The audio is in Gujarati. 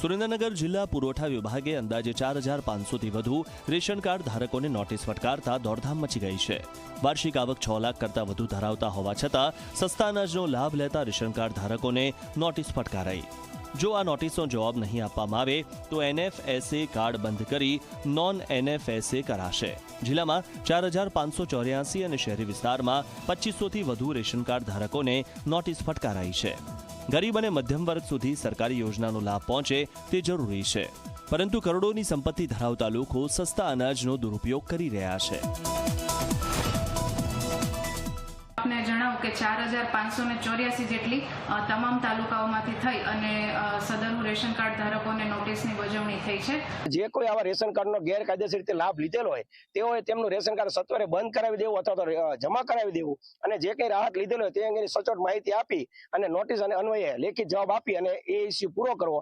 સુરેન્દ્રનગર જિલ્લા પુરવઠા વિભાગે અંદાજે ચાર હજાર પાંચસોથી વધુ રેશન કાર્ડ ધારકોને નોટિસ ફટકારતા દોડધામ મચી ગઈ છે. વાર્ષિક આવક છ લાખ કરતાં વધુ ધરાવતા હોવા છતાં સસ્તા અનાજનો લાભ લેતા રેશન કાર્ડ ધારકોને નોટિસ ફટકારાઈ. જો આ નોટિસનો જવાબ નહીં આપવામાં આવે, તો એનએફએસએ કાર્ડ બંધ કરી નોન એનએફએસએ કરાશે. જિલ્લામાં ચાર હજાર પાંચસો ચોર્યાસી અને શહેરી વિસ્તારમાં પચીસોથી વધુ રેશન કાર્ડ ધારકોને નોટિસ ફટકારાઈ છે. ગરીબ અને મધ્યમ વર્ગ સુધી સરકારી યોજનાનો લાભ પહોંચે તે જરૂરી છે. પરંતુ કરોડોની સંપત્તિ ધરાવતા લોકો સસ્તા અનાજનો દુરુપયોગ કરી રહ્યા છે. આપને જણાવું કે ચાર હજાર પાંચસો ને ચોર્યાસી જેટલી તમામ તાલુકાઓમાંથી થઈ અને અ, સદરનું રેશન કાર્ડ ધારકોને નોટિસની બજવણી થઈ છે. જે કોઈ આવા રેશન કાર્ડનો ગેરકાયદેસર રીતે લાભ લીધેલો હોય, તેઓએ તેમનું રેશન કાર્ડ સત્વરે બંધ કરાવી દેવું અથવા તો જમા કરાવી દેવું અને જે કંઈ રાહત લીધેલો હોય તે અંગેની સચોટ માહિતી આપી અને નોટિસ અને અન્વયે લેખિત જવાબ આપી અને એ ઇસ્યુ પૂરો કરવો.